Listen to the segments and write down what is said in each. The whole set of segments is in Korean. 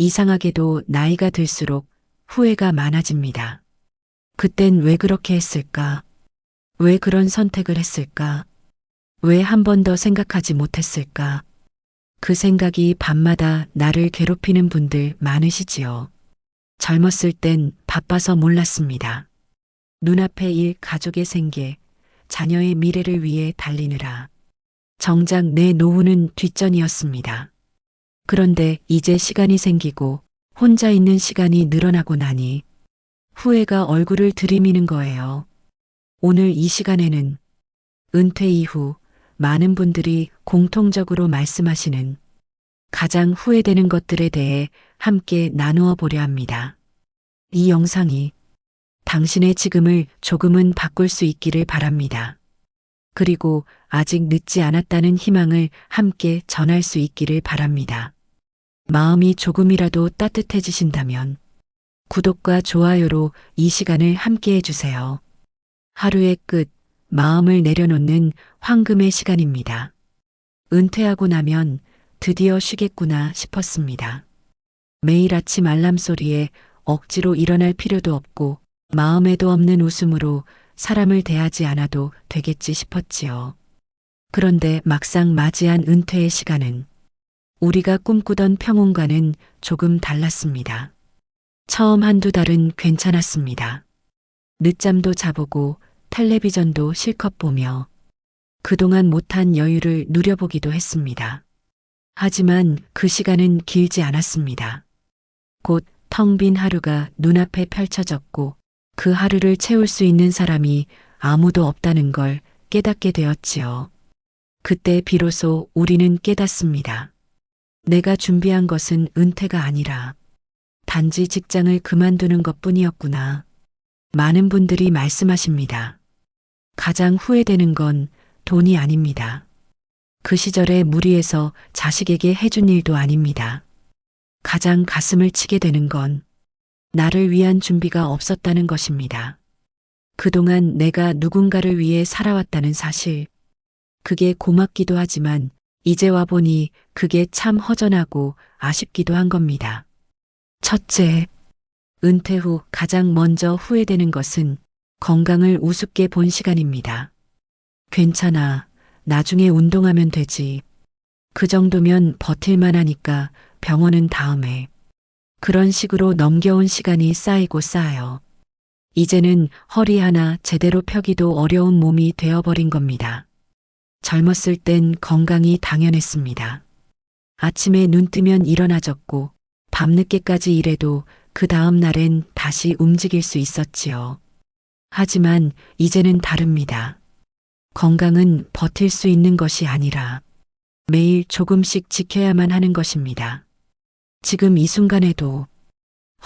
이상하게도 나이가 들수록 후회가 많아집니다. 그땐 왜 그렇게 했을까? 왜 그런 선택을 했을까? 왜 한 번 더 생각하지 못했을까? 그 생각이 밤마다 나를 괴롭히는 분들 많으시지요. 젊었을 땐 바빠서 몰랐습니다. 눈앞의 일, 가족의 생계, 자녀의 미래를 위해 달리느라. 정작 내 노후는 뒷전이었습니다. 그런데 이제 시간이 생기고 혼자 있는 시간이 늘어나고 나니 후회가 얼굴을 들이미는 거예요. 오늘 이 시간에는 은퇴 이후 많은 분들이 공통적으로 말씀하시는 가장 후회되는 것들에 대해 함께 나누어 보려 합니다. 이 영상이 당신의 지금을 조금은 바꿀 수 있기를 바랍니다. 그리고 아직 늦지 않았다는 희망을 함께 전할 수 있기를 바랍니다. 마음이 조금이라도 따뜻해지신다면 구독과 좋아요로 이 시간을 함께 해주세요. 하루의 끝, 마음을 내려놓는 황금의 시간입니다. 은퇴하고 나면 드디어 쉬겠구나 싶었습니다. 매일 아침 알람 소리에 억지로 일어날 필요도 없고 마음에도 없는 웃음으로 사람을 대하지 않아도 되겠지 싶었지요. 그런데 막상 맞이한 은퇴의 시간은 우리가 꿈꾸던 평온과는 조금 달랐습니다. 처음 한두 달은 괜찮았습니다. 늦잠도 자보고 텔레비전도 실컷 보며 그동안 못한 여유를 누려보기도 했습니다. 하지만 그 시간은 길지 않았습니다. 곧 텅 빈 하루가 눈앞에 펼쳐졌고 그 하루를 채울 수 있는 사람이 아무도 없다는 걸 깨닫게 되었지요. 그때 비로소 우리는 깨닫습니다. 내가 준비한 것은 은퇴가 아니라 단지 직장을 그만두는 것 뿐이었구나. 많은 분들이 말씀하십니다. 가장 후회되는 건 돈이 아닙니다. 그 시절에 무리해서 자식에게 해준 일도 아닙니다. 가장 가슴을 치게 되는 건 나를 위한 준비가 없었다는 것입니다. 그동안 내가 누군가를 위해 살아왔다는 사실. 그게 고맙기도 하지만 이제 와 보니 그게 참 허전하고 아쉽기도 한 겁니다. 첫째, 은퇴 후 가장 먼저 후회되는 것은 건강을 우습게 본 시간입니다. 괜찮아. 나중에 운동하면 되지. 그 정도면 버틸만 하니까 병원은 다음에. 그런 식으로 넘겨온 시간이 쌓이고 쌓여. 이제는 허리 하나 제대로 펴기도 어려운 몸이 되어버린 겁니다. 젊었을 땐 건강이 당연했습니다. 아침에 눈 뜨면 일어나졌고 밤늦게까지 일해도 그 다음 날엔 다시 움직일 수 있었지요. 하지만 이제는 다릅니다. 건강은 버틸 수 있는 것이 아니라 매일 조금씩 지켜야만 하는 것입니다. 지금 이 순간에도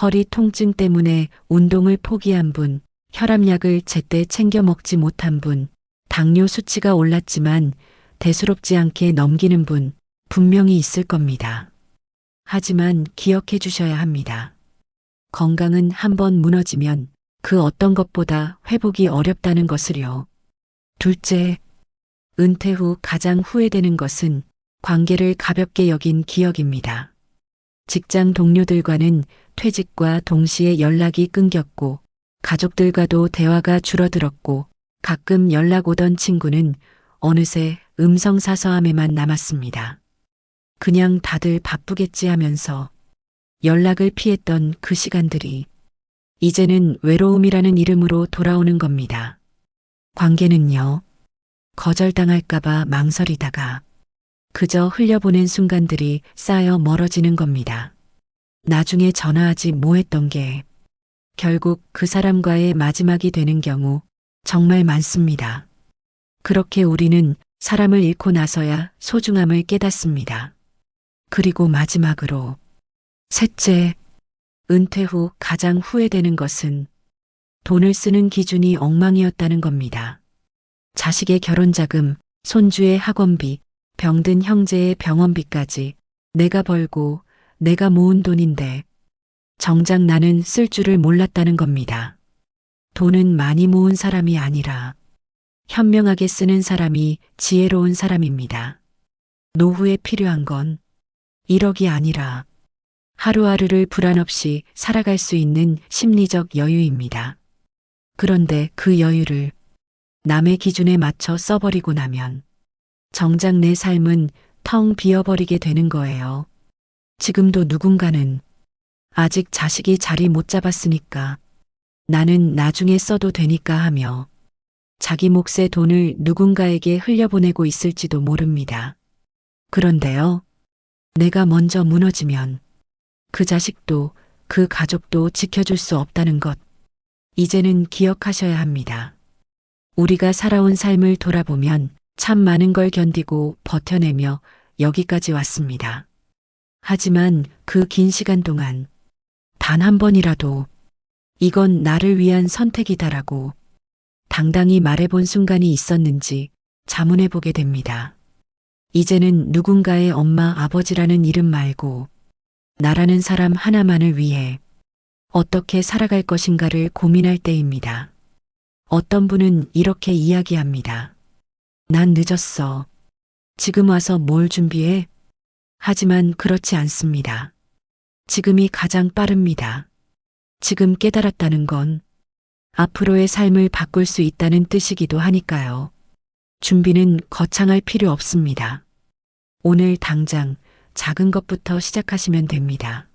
허리 통증 때문에 운동을 포기한 분, 혈압약을 제때 챙겨 먹지 못한 분, 당뇨 수치가 올랐지만 대수롭지 않게 넘기는 분 분명히 있을 겁니다. 하지만 기억해 주셔야 합니다. 건강은 한번 무너지면 그 어떤 것보다 회복이 어렵다는 것을요. 둘째, 은퇴 후 가장 후회되는 것은 관계를 가볍게 여긴 기억입니다. 직장 동료들과는 퇴직과 동시에 연락이 끊겼고 가족들과도 대화가 줄어들었고 가끔 연락 오던 친구는 어느새 음성사서함에만 남았습니다. 그냥 다들 바쁘겠지 하면서 연락을 피했던 그 시간들이 이제는 외로움이라는 이름으로 돌아오는 겁니다. 관계는요, 거절당할까봐 망설이다가 그저 흘려보낸 순간들이 쌓여 멀어지는 겁니다. 나중에 전화하지 뭐했던 게 결국 그 사람과의 마지막이 되는 경우 정말 많습니다. 그렇게 우리는 사람을 잃고 나서야 소중함을 깨닫습니다. 그리고 마지막으로 셋째, 은퇴 후 가장 후회되는 것은 돈을 쓰는 기준이 엉망이었다는 겁니다. 자식의 결혼 자금, 손주의 학원비, 병든 형제의 병원비까지 내가 벌고 내가 모은 돈인데 정작 나는 쓸 줄을 몰랐다는 겁니다. 돈은 많이 모은 사람이 아니라 현명하게 쓰는 사람이 지혜로운 사람입니다. 노후에 필요한 건 1억이 아니라 하루하루를 불안 없이 살아갈 수 있는 심리적 여유입니다. 그런데 그 여유를 남의 기준에 맞춰 써버리고 나면 정작 내 삶은 텅 비어버리게 되는 거예요. 지금도 누군가는 아직 자식이 자리 못 잡았으니까 나는 나중에 써도 되니까 하며 자기 몫의 돈을 누군가에게 흘려보내고 있을지도 모릅니다. 그런데요, 내가 먼저 무너지면 그 자식도 그 가족도 지켜줄 수 없다는 것, 이제는 기억하셔야 합니다. 우리가 살아온 삶을 돌아보면 참 많은 걸 견디고 버텨내며 여기까지 왔습니다. 하지만 그 긴 시간 동안 단 한 번이라도 이건 나를 위한 선택이다라고 당당히 말해본 순간이 있었는지 자문해 보게 됩니다. 이제는 누군가의 엄마 아버지라는 이름 말고 나라는 사람 하나만을 위해 어떻게 살아갈 것인가를 고민할 때입니다. 어떤 분은 이렇게 이야기합니다. 난 늦었어. 지금 와서 뭘 준비해? 하지만 그렇지 않습니다. 지금이 가장 빠릅니다. 지금 깨달았다는 건 앞으로의 삶을 바꿀 수 있다는 뜻이기도 하니까요. 준비는 거창할 필요 없습니다. 오늘 당장 작은 것부터 시작하시면 됩니다.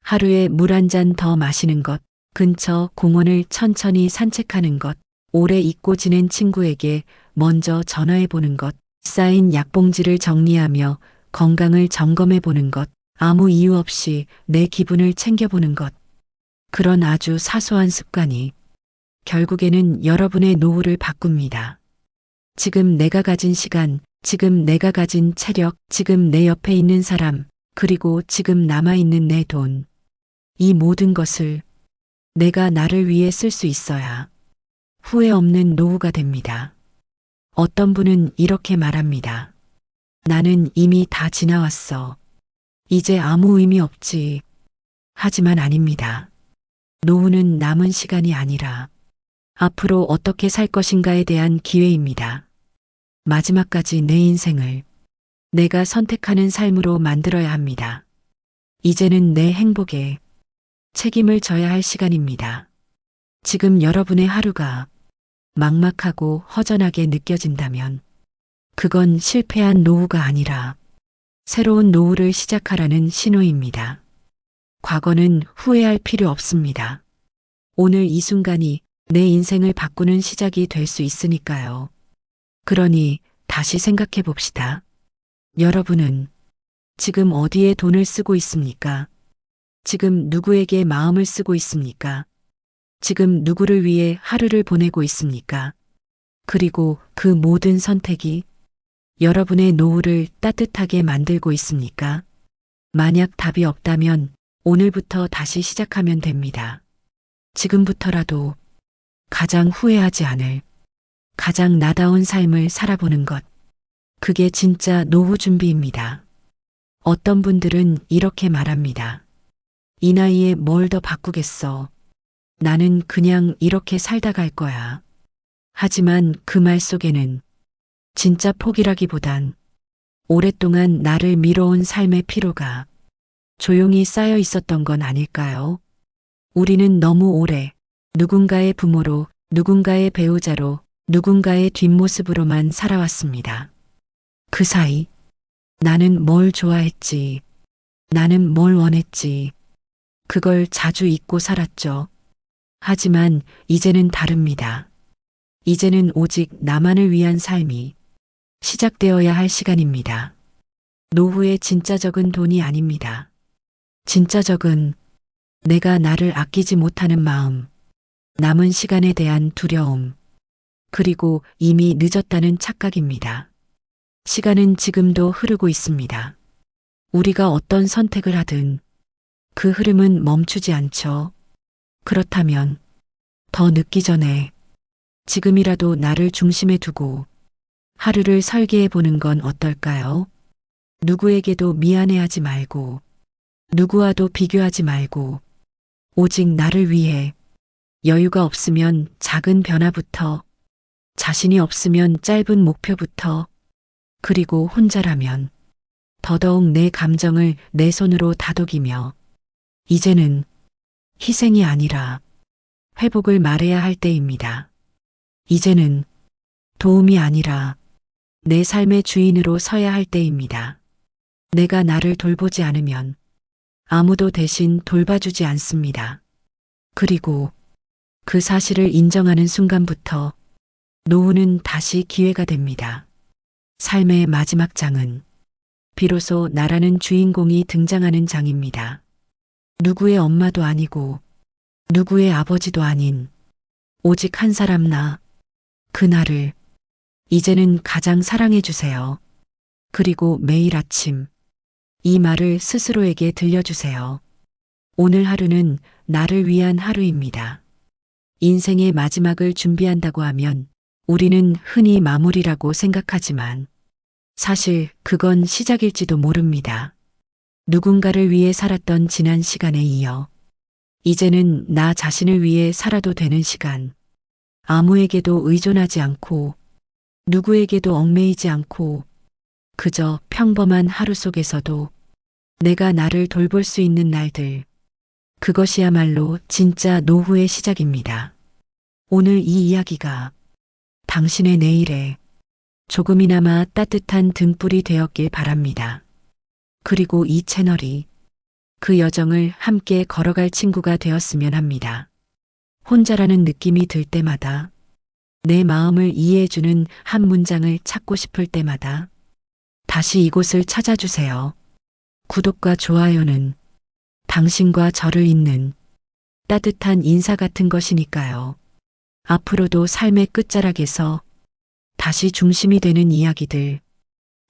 하루에 물 한 잔 더 마시는 것, 근처 공원을 천천히 산책하는 것, 오래 잊고 지낸 친구에게 먼저 전화해 보는 것, 쌓인 약봉지를 정리하며 건강을 점검해 보는 것, 아무 이유 없이 내 기분을 챙겨보는 것. 그런 아주 사소한 습관이 결국에는 여러분의 노후를 바꿉니다. 지금 내가 가진 시간, 지금 내가 가진 체력, 지금 내 옆에 있는 사람, 그리고 지금 남아있는 내 돈. 이 모든 것을 내가 나를 위해 쓸 수 있어야 후회 없는 노후가 됩니다. 어떤 분은 이렇게 말합니다. 나는 이미 다 지나왔어. 이제 아무 의미 없지. 하지만 아닙니다. 노후는 남은 시간이 아니라 앞으로 어떻게 살 것인가에 대한 기회입니다. 마지막까지 내 인생을 내가 선택하는 삶으로 만들어야 합니다. 이제는 내 행복에 책임을 져야 할 시간입니다. 지금 여러분의 하루가 막막하고 허전하게 느껴진다면 그건 실패한 노후가 아니라 새로운 노후를 시작하라는 신호입니다. 과거는 후회할 필요 없습니다. 오늘 이 순간이 내 인생을 바꾸는 시작이 될 수 있으니까요. 그러니 다시 생각해 봅시다. 여러분은 지금 어디에 돈을 쓰고 있습니까? 지금 누구에게 마음을 쓰고 있습니까? 지금 누구를 위해 하루를 보내고 있습니까? 그리고 그 모든 선택이 여러분의 노후를 따뜻하게 만들고 있습니까? 만약 답이 없다면 오늘부터 다시 시작하면 됩니다. 지금부터라도 가장 후회하지 않을 가장 나다운 삶을 살아보는 것. 그게 진짜 노후 준비입니다. 어떤 분들은 이렇게 말합니다. 이 나이에 뭘 더 바꾸겠어. 나는 그냥 이렇게 살다 갈 거야. 하지만 그 말 속에는 진짜 포기라기보단 오랫동안 나를 밀어온 삶의 피로가 조용히 쌓여 있었던 건 아닐까요? 우리는 너무 오래 누군가의 부모로, 누군가의 배우자로, 누군가의 뒷모습으로만 살아왔습니다. 그 사이 나는 뭘 좋아했지, 나는 뭘 원했지, 그걸 자주 잊고 살았죠. 하지만 이제는 다릅니다. 이제는 오직 나만을 위한 삶이 시작되어야 할 시간입니다. 노후의 진짜적은 돈이 아닙니다. 진짜 적은 내가 나를 아끼지 못하는 마음, 남은 시간에 대한 두려움, 그리고 이미 늦었다는 착각입니다. 시간은 지금도 흐르고 있습니다. 우리가 어떤 선택을 하든 그 흐름은 멈추지 않죠. 그렇다면 더 늦기 전에 지금이라도 나를 중심에 두고 하루를 설계해 보는 건 어떨까요? 누구에게도 미안해하지 말고 누구와도 비교하지 말고 오직 나를 위해 여유가 없으면 작은 변화부터 자신이 없으면 짧은 목표부터 그리고 혼자라면 더더욱 내 감정을 내 손으로 다독이며 이제는 희생이 아니라 회복을 말해야 할 때입니다. 이제는 도움이 아니라 내 삶의 주인으로 서야 할 때입니다. 내가 나를 돌보지 않으면 아무도 대신 돌봐주지 않습니다. 그리고 그 사실을 인정하는 순간부터 노후는 다시 기회가 됩니다. 삶의 마지막 장은 비로소 나라는 주인공이 등장하는 장입니다. 누구의 엄마도 아니고 누구의 아버지도 아닌 오직 한 사람 나 그날을 이제는 가장 사랑해 주세요. 그리고 매일 아침 이 말을 스스로에게 들려주세요. 오늘 하루는 나를 위한 하루입니다. 인생의 마지막을 준비한다고 하면 우리는 흔히 마무리라고 생각하지만 사실 그건 시작일지도 모릅니다. 누군가를 위해 살았던 지난 시간에 이어 이제는 나 자신을 위해 살아도 되는 시간. 아무에게도 의존하지 않고 누구에게도 얽매이지 않고 그저 평범한 하루 속에서도 내가 나를 돌볼 수 있는 날들. 그것이야말로 진짜 노후의 시작입니다. 오늘 이 이야기가 당신의 내일에 조금이나마 따뜻한 등불이 되었길 바랍니다. 그리고 이 채널이 그 여정을 함께 걸어갈 친구가 되었으면 합니다. 혼자라는 느낌이 들 때마다 내 마음을 이해해주는 한 문장을 찾고 싶을 때마다 다시 이곳을 찾아주세요. 구독과 좋아요는 당신과 저를 잇는 따뜻한 인사 같은 것이니까요. 앞으로도 삶의 끝자락에서 다시 중심이 되는 이야기들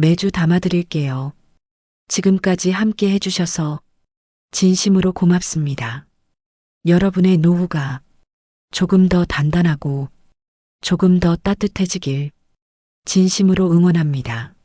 매주 담아드릴게요. 지금까지 함께 해주셔서 진심으로 고맙습니다. 여러분의 노후가 조금 더 단단하고 조금 더 따뜻해지길 진심으로 응원합니다.